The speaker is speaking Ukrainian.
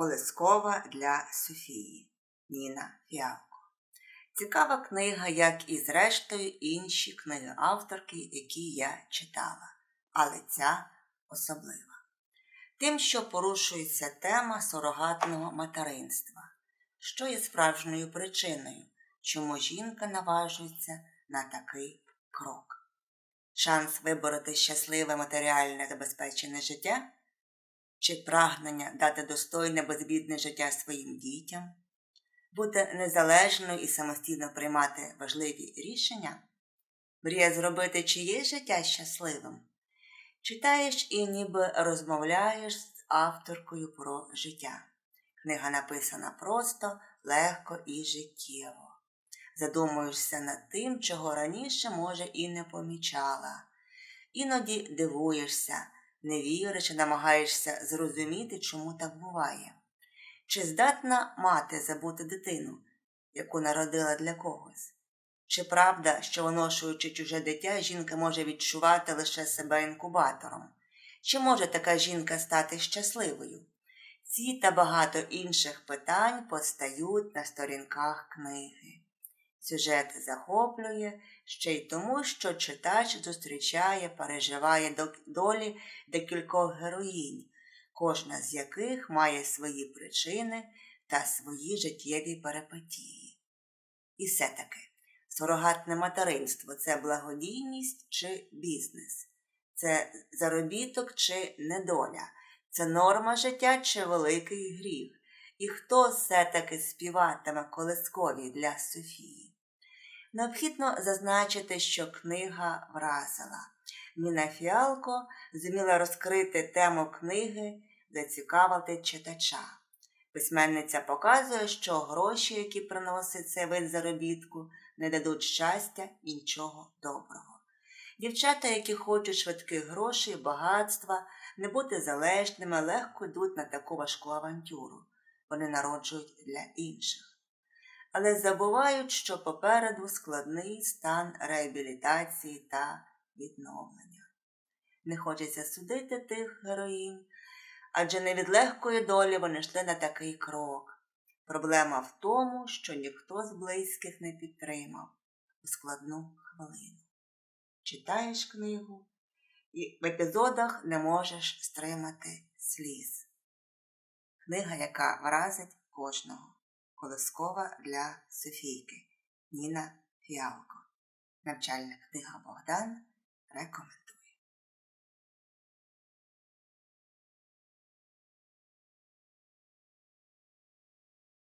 Колескова для Софії Ніна Фіалко. Цікава книга, як і зрештою інші книги авторки, які я читала, але ця особлива. Тим, що порушується тема сурогатного материнства, що є справжньою причиною, чому жінка наважується на такий крок. Шанс вибороти щасливе матеріальне забезпечене життя чи прагнення дати достойне безбідне життя своїм дітям, бути незалежною і самостійно приймати важливі рішення, мрія зробити чиє життя щасливим, читаєш і ніби розмовляєш з авторкою про життя. Книга написана просто, легко і життєво. Задумуєшся над тим, чого раніше, може, і не помічала. Іноді дивуєшся, не віриш намагаєшся зрозуміти, чому так буває. Чи здатна мати забути дитину, яку народила для когось? Чи правда, що виношуючи чуже дитя, жінка може відчувати лише себе інкубатором? Чи може така жінка стати щасливою? Ці та багато інших питань постають на сторінках книги. Сюжет захоплює ще й тому, що читач зустрічає, переживає долі декількох героїнь, кожна з яких має свої причини та свої життєві перипетії. І все-таки сурогатне материнство це благодійність чи бізнес, це заробіток чи недоля, це норма життя чи великий гріх. І хто все-таки співатиме колискові для Софії? Необхідно зазначити, що книга вразила. Міна Фіалко зуміла розкрити тему книги, зацікавити читача. Письменниця показує, що гроші, які приносить цей вид заробітку, не дадуть щастя і нічого доброго. Дівчата, які хочуть швидких грошей, багатства, не бути залежними, легко йдуть на таку важку авантюру. Вони народжують для інших але забувають, що попереду складний стан реабілітації та відновлення. Не хочеться судити тих героїнь, адже не від легкої долі вони йшли на такий крок. Проблема в тому, що ніхто з близьких не підтримав у складну хвилину. Читаєш книгу і в епізодах не можеш стримати сліз. Книга, яка вразить кожного. Колискова для Софійки Ніна Фіалко. Навчальна книга Богдан рекомендує.